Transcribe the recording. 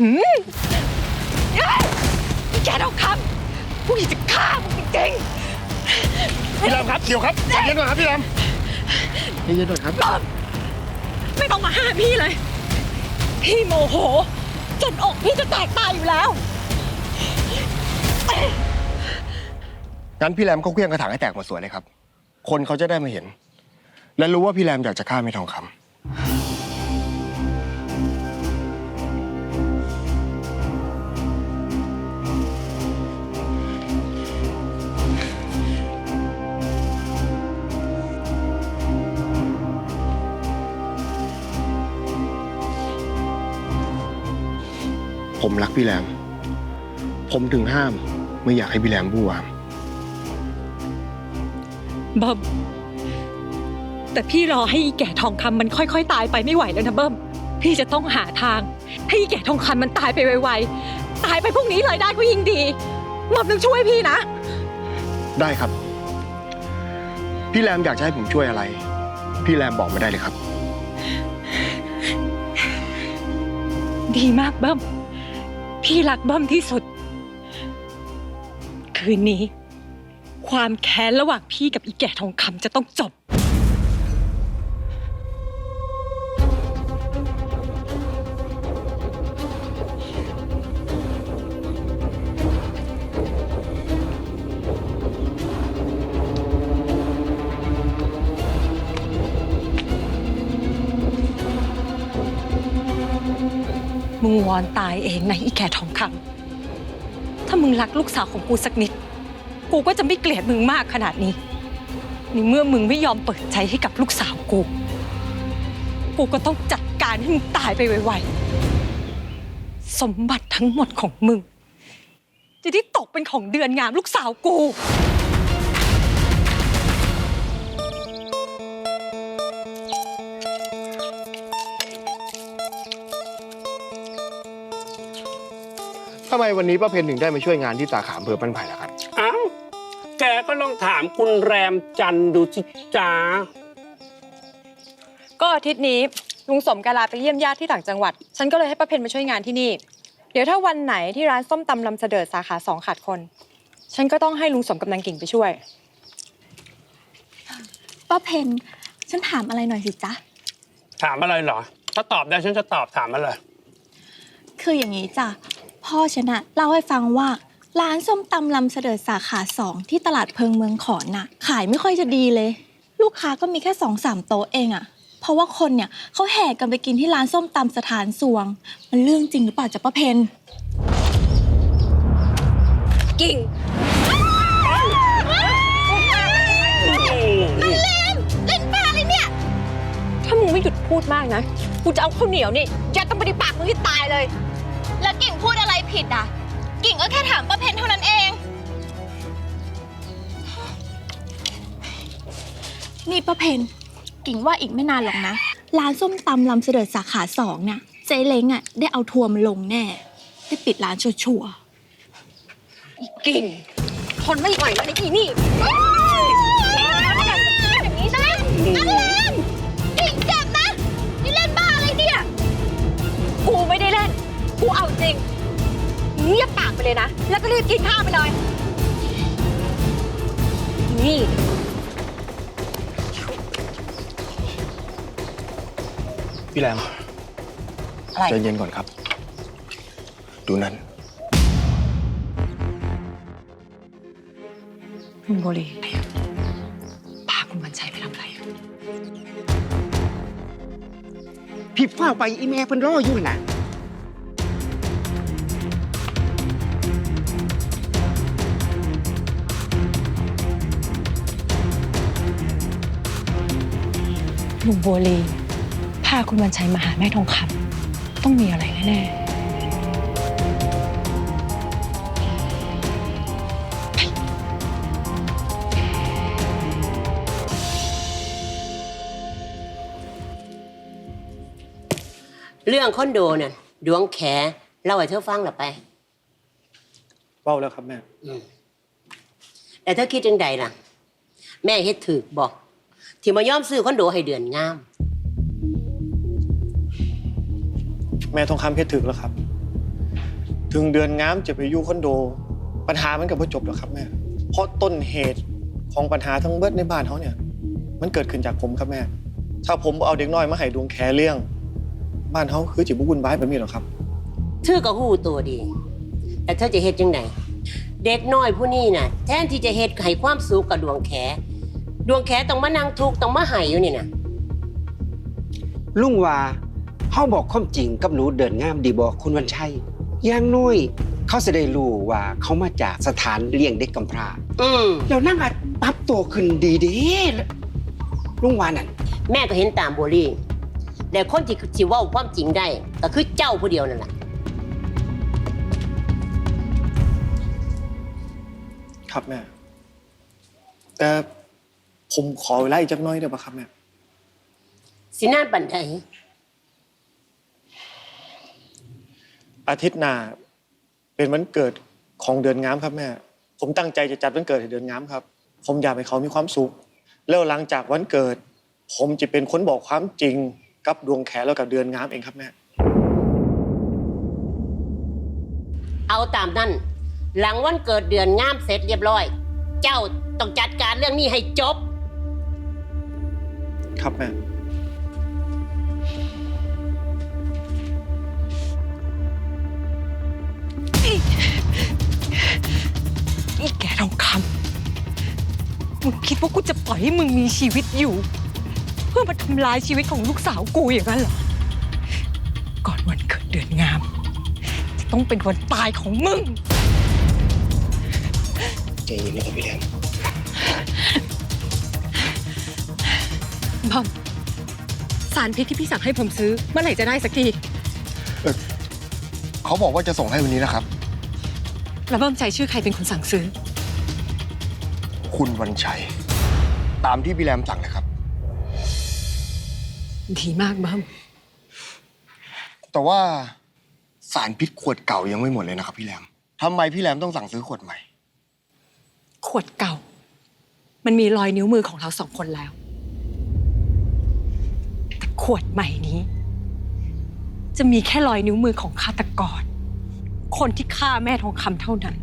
หือยอีแกทองคำกูอยากจะฆ่ามึงจริงพี่แรมครับเดี๋ยวครับใจเย็นก่อนครับพี่แรมใจเย็นก่อนครับๆเบิ้มไม่ต้องมาห้ามพี่เลย พี่โมโห จนอกพี่จะแตกตายอยู่แล้ว งั้นพี่แรมก็เคลื่องกระถางให้แตกหมดสวนเลยครับ คนเขาจะได้มาเห็น และรู้ว่าพี่แรมอยากจะฆ่าไม่ทองคำ ผมรักพี่แรมผมถึงห้ามไม่อยากให้พี่แรมบู้วามเบิ้มแต่พี่รอให้อีแก่ทองคำมันค่อยๆ ตายไปไม่ไหวแล้วนะเบิ้มพี่จะต้องหาทาง ให้อีแก่ทองคำมันตายไปไวๆตายไปพรุ่งนี้เลยได้ก็ยิ่งดีหมอมต้องช่วยพี่นะ ได้ครับ พี่แรมอยากจะให้ผมช่วยอะไร พี่แรมบอกมาได้เลยครับ ดีมากเบิ้ม พี่รักเบิ้มที่สุด คืนนี้ ความแค้นระหว่างพี่กับอีแก่ทองคำจะต้องจบ มึงวอนตายเองนะอีแก่ทองคำถ้ามึงรักลูกสาวของกูสักนิด กูก็จะไม่เกลียดมึงมากขนาดนี้ในเมื่อมึงไม่ยอมเปิดใจให้กับลูกสาวกู กูก็ต้องจัดการให้มึงตายไปไวๆ สมบัติทั้งหมดของมึง จะได้ตกเป็นของเดือนงามลูกสาวกู ทำไมวันนี้ป้าเพนถึงได้มาช่วยงานที่สาขาอำเภอบ้านไผ่ล่ะครับเอ้าแกก็ลองถามคุณแรมจันทร์ดูสิจ้าก็อาทิตย์นี้ลุงสมกาลาไปเยี่ยมญาติที่ต่างจังหวัด ฉันก็เลยให้ป้าเพนมาช่วยงานที่นี่ เดี๋ยวถ้าวันไหนที่ร้านส้มตำลำเสดิร์ดสาขาสองขาดคน ฉันก็ต้องให้ลุงสมกับนางกิ่งไปช่วย ป้าเพนฉันถามอะไรหน่อยสิจ๊ะ ถามอะไรเหรอ ถ้าตอบได้ฉันจะตอบถามอะไรคืออย่างนี้จ้ะ พ่อฉันอะเล่าให้ฟังว่า ร้านส้มตำลำเสดิร์ดสาขาสองที่ตลาดเพิงเมืองขอนน่ะ ขายไม่ค่อยจะดีเลย ลูกค้าก็มีแค่สองสามโต๊ะเองอะเพราะว่าคนเนี่ยเขาแห่กันไปกินที่ร้านส้มตำสถานสวง มันเรื่องจริงหรือเปล่าจ๊ะป้าเพนกิ่งเล่นบ้าเลยเนี่ย ถ้ามึงไม่หยุดพูดมากนะ กูจะเอาข้าวเหนียวนี่ยัดต้องไปในปากมึงให้ตายเลย แล้วกิ่งพูดอะไรผิดอะ กิ่งก็แค่ถามป้าเพนเท่านั้นเอง นี่ป้าเพนกิ่งว่าอีกไม่นานหรอกนะ ร้านส้มตำลำเสด็จสาขาสองเนี่ยเจ๊เล้งอะได้เอาทัวร์มาลงแน่ ได้ปิดร้านชัวร์กิ่งทนไม่ไหวแล้วนะอีนี่แบบนี้ใช่ไหมนั่นแหละกิ่ง เอาจริง เงียบปากไปเลยนะ แล้วก็รีบกินข้าวไปเลย นี่ พี่แรมอะไร ใจเย็นก่อนครับ ดูนั้นคุณโบลีพาคุณวันชัยไปทำอะไรอะพี่เฝ้าไปอีเมลเพิ่นรออยู่น่ะ ลุงโบลีพาคุณวันชัยมาหาแม่ทองคำต้องมีอะไรแน่เรื่องคอนโดน่ะดวงแขเล่าให้เธอฟังหรอไปเว้าแล้วครับแม่แต่เธอคิดจังใดล่ะ แม่เฮ็ดถือบอก ที่มายอมซื้อคอนโดให้เดือนงาม แม่ทองคำเพชรถึกแล้วครับ ถึงเดือนงามจะไปอยู่คอนโด ปัญหามันก็บ่จบหรอกครับแม่ เพราะต้นเหตุของปัญหาทั้งเบิดในบ้านเขาเนี่ย มันเกิดขึ้นจากผมครับแม่ ถ้าผมบ่เอาเด็กน้อยมาให้ดวงแคเลี้ยง บ้านเขาคือจิบุบุญบายแบบนี้หรอกครับ เธอก็หู้ตัวดี แต่เธอจะเฮ็ดจังไดเด็กน้อยผู้นี้น่ะ แทนที่จะเฮ็ดให้ความสุขกับดวงแข ดวงแขต้องมานั่งทุกข์ต้องมาให้อยู่นี่น่ะลุงว่าเฮาบอกความจริงกับหนูเดินงามดีบอกคุณวันชัยอย่างน้อยเขาจะได้รู้ว่าเขามาจากสถานเลี้ยงเด็กกำพร้าอืมแล้วนั่งอาจปรับตัวขึ้นดีเดีลุงว่านั่นแม่ก็เห็นตามโบลี่แต่คนที่สิเว้าความจริงได้ก็คือเจ้าผู้เดียวนั่นแหละครับแม่แต่ ผมขอเวลาอีกจักหน้อยได้ปะครับแม่ สินานปันใดอาทิตย์หน้าเป็นวันเกิดของเดือนงามครับแม่ ผมตั้งใจจะจัดวันเกิดให้เดือนงามครับ ผมอยากให้เขามีความสุข แล้วหลังจากวันเกิด ผมจะเป็นคนบอกความจริงกับดวงแขแล้วกับเดือนงามเองครับแม่ เอาตามนั้นหลังวันเกิดเดือนงามเสร็จเรียบร้อย เจ้าต้องจัดการเรื่องนี้ให้จบ ครับแม่อีแก่ทองคำมึงคิดว่ากูจะปล่อยให้มึงมีชีวิตอยู่ เพื่อมาทำลายชีวิตของลูกสาวกูอย่างนั้นเหรอ ก่อนวันเกิดเดือนงาม จะต้องเป็นวันตายของมึง ใจเย็นนะครับพี่แหล บอมสารพิษที่พี่สั่งให้ผมซื้อ เมื่อไหร่จะได้สักที เขาบอกว่าจะส่งให้วันนี้นะครับ แล้วบอมใจชื่อใครเป็นคนสั่งซื้อ คุณวันชัย ตามที่พี่แรมสั่งเลยครับ ดีมากบอม แต่ว่าสารพิษขวดเก่ายังไม่หมดเลยนะครับ พี่แรมทำไมพี่แรมต้องสั่งซื้อขวดใหม่ ขวดเก่า มันมีรอยนิ้วมือของเราสองคนแล้วแต่ ขวดใหม่นี้ จะมีแค่รอยนิ้วมือของฆาตกร คนที่ฆ่าแม่ทองคำเท่านั้น